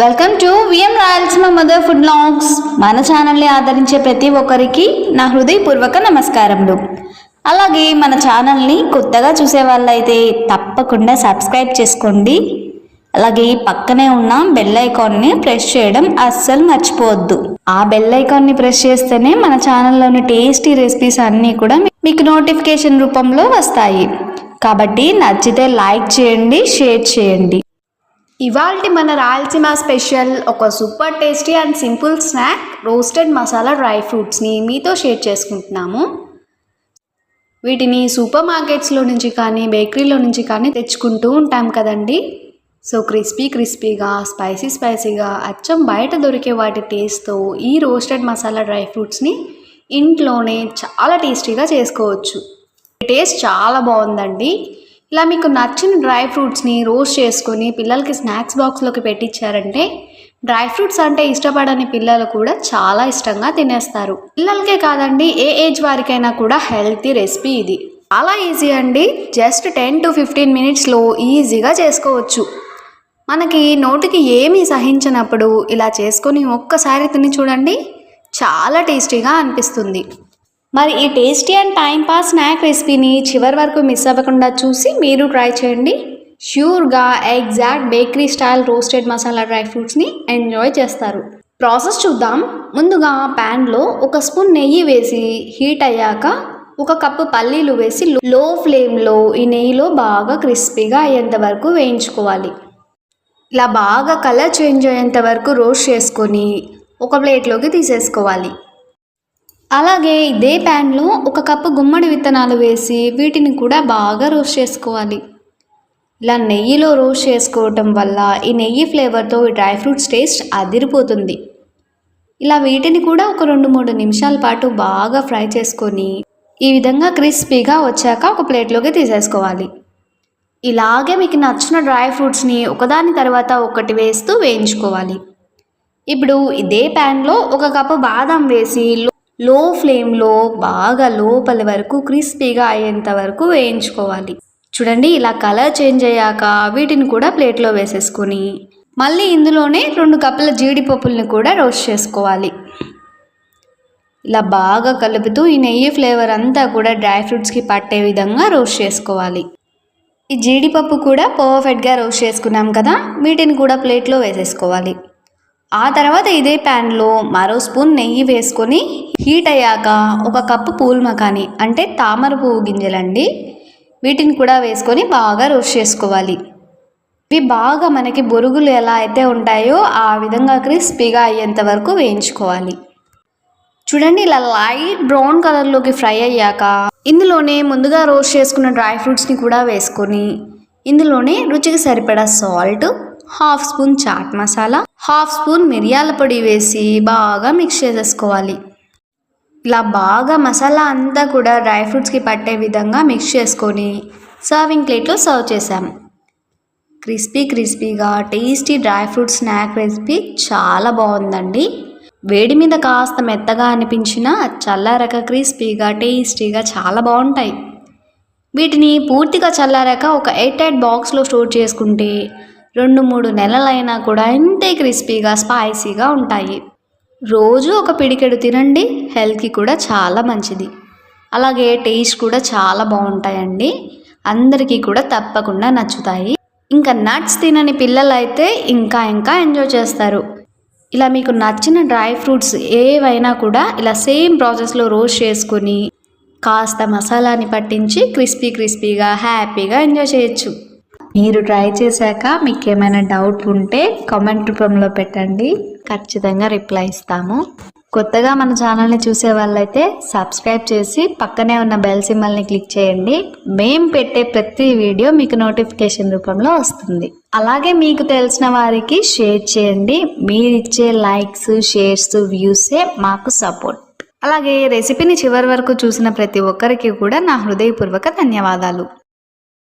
Welcome to VM Rayalaseema mother food longs మన ఛానల్ని ఆదరించే ప్రతి ఒక్కరికి నా హృదయపూర్వక నమస్కారములు. అలాగే మన ఛానల్ని కొత్తగా చూసే వాళ్ళైతే తప్పకుండా సబ్స్క్రైబ్ చేసుకోండి. అలాగే పక్కనే ఉన్న బెల్ ఐకాన్ని ప్రెస్ చేయడం అస్సలు మర్చిపోవద్దు. ఆ బెల్ ఐకాన్ని ప్రెస్ చేస్తేనే మన ఛానల్లోని టేస్టీ రెసిపీస్ అన్నీ కూడా మీకు నోటిఫికేషన్ రూపంలో వస్తాయి. కాబట్టి నచ్చితే లైక్ చేయండి షేర్ చేయండి. ఇవాళ మన రాయలసీమ స్పెషల్ ఒక super tasty and simple snack roasted masala dry ఫ్రూట్స్ని మీతో షేర్ చేసుకుంటున్నాము. వీటిని సూపర్ మార్కెట్స్లో నుంచి కానీ బేకరీలో నుంచి కానీ తెచ్చుకుంటూ ఉంటాం కదండి. సో క్రిస్పీ క్రిస్పీగా స్పైసీ స్పైసీగా అచ్చం బయట దొరికే వాటి టేస్ట్తో ఈ రోస్టెడ్ మసాలా డ్రై ఫ్రూట్స్ని ఇంట్లోనే చాలా టేస్టీగా చేసుకోవచ్చు. టేస్ట్ చాలా బాగుందండి. ఇలా మీకు నచ్చిన డ్రై ఫ్రూట్స్ని రోస్ట్ చేసుకొని పిల్లలకి స్నాక్స్ బాక్స్లోకి పెట్టించారంటే డ్రై ఫ్రూట్స్ అంటే ఇష్టపడని పిల్లలు కూడా చాలా ఇష్టంగా తినేస్తారు. పిల్లలకే కాదండి ఏ ఏజ్ వారికైనా కూడా హెల్తీ రెసిపీ ఇది. చాలా ఈజీ అండి జస్ట్ టెన్ టు ఫిఫ్టీన్ మినిట్స్లో ఈజీగా చేసుకోవచ్చు. మనకి నోటికి ఏమీ సహించినప్పుడు ఇలా చేసుకొని ఒక్కసారి తిని చూడండి చాలా టేస్టీగా అనిపిస్తుంది. మరి ఈ టేస్టీ అండ్ టైంపాస్ స్నాక్ రెసిపీని చివరి వరకు మిస్ అవ్వకుండా చూసి మీరు ట్రై చేయండి. ష్యూర్గా exact bakery style roasted masala dry ఫ్రూట్స్ని ఎంజాయ్ చేస్తారు. ప్రాసెస్ చూద్దాం. ముందుగా ప్యాన్లో ఒక స్పూన్ నెయ్యి వేసి హీట్ అయ్యాక ఒక కప్పు పల్లీలు వేసి లో ఫ్లేమ్లో ఈ నెయ్యిలో బాగా క్రిస్పీగా అయ్యేంత వరకు వేయించుకోవాలి. ఇలా బాగా కలర్ చేంజ్ అయ్యేంత వరకు రోస్ట్ చేసుకొని ఒక ప్లేట్లోకి తీసేసుకోవాలి. అలాగే ఇదే ప్యాన్లో ఒక కప్పు గుమ్మడి విత్తనాలు వేసి వీటిని కూడా బాగా రోస్ట్ చేసుకోవాలి. ఇలా నెయ్యిలో రోస్ట్ చేసుకోవటం వల్ల ఈ నెయ్యి ఫ్లేవర్తో ఈ డ్రై ఫ్రూట్స్ టేస్ట్ అదిరిపోతుంది. ఇలా వీటిని కూడా ఒక రెండు మూడు నిమిషాల పాటు బాగా ఫ్రై చేసుకొని ఈ విధంగా క్రిస్పీగా వచ్చాక ఒక ప్లేట్లోకి తీసేసుకోవాలి. ఇలాగే మీకు నచ్చిన డ్రై ఫ్రూట్స్ని ఒకదాని తర్వాత ఒకటి వేస్తూ వేయించుకోవాలి. ఇప్పుడు ఇదే ప్యాన్లో ఒక కప్పు బాదం వేసి లో- ఫ్లేమ్లో బాగా లోపల వరకు క్రిస్పీగా అయ్యేంత వరకు వేయించుకోవాలి. చూడండి ఇలా కలర్ చేంజ్ అయ్యాక వీటిని కూడా ప్లేట్లో వేసేసుకొని మళ్ళీ ఇందులోనే రెండు కప్పుల జీడిపప్పుల్ని కూడా రోస్ట్ చేసుకోవాలి. ఇలా బాగా కలుపుతూ ఈ నెయ్యి ఫ్లేవర్ అంతా కూడా డ్రై ఫ్రూట్స్కి పట్టే విధంగా రోస్ట్ చేసుకోవాలి. ఈ జీడిపప్పు కూడా పర్ఫెక్ట్గా రోస్ట్ చేసుకున్నాం కదా వీటిని కూడా ప్లేట్లో వేసేసుకోవాలి. ఆ తర్వాత ఇదే ప్యాన్లో మరో స్పూన్ నెయ్యి వేసుకొని హీట్ అయ్యాక ఒక కప్పు పూల్ మకాని అంటే తామర పువ్వు గింజలండి వీటిని కూడా వేసుకొని బాగా రోస్ట్ చేసుకోవాలి. ఇవి బాగా మనకి బొరుగులు ఎలా అయితే ఉంటాయో ఆ విధంగా క్రిస్పీగా అయ్యేంత వరకు వేయించుకోవాలి. చూడండి ఇలా లైట్ బ్రౌన్ కలర్లోకి ఫ్రై అయ్యాక ఇందులోనే ముందుగా రోస్ట్ చేసుకున్న డ్రై ఫ్రూట్స్ని కూడా వేసుకొని ఇందులోనే రుచికి సరిపడా salt half spoon chaat masala half spoon మిరియాల పొడి వేసి బాగా మిక్స్ చేసేసుకోవాలి. ఇలా బాగా మసాలా అంతా కూడా డ్రై ఫ్రూట్స్కి పట్టే విధంగా మిక్స్ చేసుకొని సర్వింగ్ ప్లేట్లో సర్వ్ చేసాం క్రిస్పీ క్రిస్పీగా tasty dry fruit snack recipe చాలా బాగుందండి. వేడి మీద కాస్త మెత్తగా అనిపించిన చల్లారక క్రిస్పీగా టేస్టీగా చాలా బాగుంటాయి. వీటిని పూర్తిగా చల్లారాక ఒక ఎయిట్ ఎయిట్ బాక్స్లో స్టోర్ చేసుకుంటే రెండు మూడు నెలలైనా కూడా ఇంతే క్రిస్పీగా స్పైసీగా ఉంటాయి. రోజు ఒక పిడికెడు తినండి హెల్త్కి కూడా చాలా మంచిది. అలాగే టేస్ట్ కూడా చాలా బాగుంటాయండి. అందరికీ కూడా తప్పకుండా నచ్చుతాయి. ఇంకా నట్స్ తినని పిల్లలు అయితే ఇంకా ఇంకా ఎంజాయ్ చేస్తారు. ఇలా మీకు నచ్చిన డ్రై ఫ్రూట్స్ ఏవైనా కూడా ఇలా సేమ్ ప్రాసెస్లో రోస్ట్ చేసుకొని కాస్త మసాలాని పట్టించి క్రిస్పీ క్రిస్పీగా హ్యాపీగా ఎంజాయ్ చేయొచ్చు. మీరు ట్రై చేశాక మీకు ఏమైనా డౌట్ ఉంటే కామెంట్ రూపంలో పెట్టండి. ఖచ్చితంగా రిప్లై ఇస్తాము. కొత్తగా మన ఛానల్ని చూసే వాళ్ళైతే సబ్స్క్రైబ్ చేసి పక్కనే ఉన్న బెల్ సింబల్ని క్లిక్ చేయండి. మేం పెట్టే ప్రతి వీడియో మీకు నోటిఫికేషన్ రూపంలో వస్తుంది. అలాగే మీకు తెలిసిన వారికి షేర్ చేయండి. మీరిచ్చే లైక్స్ షేర్స్ వ్యూసే మాకు సపోర్ట్. అలాగే రెసిపీని చివరి వరకు చూసిన ప్రతి ఒక్కరికి కూడా నా హృదయపూర్వక ధన్యవాదాలు.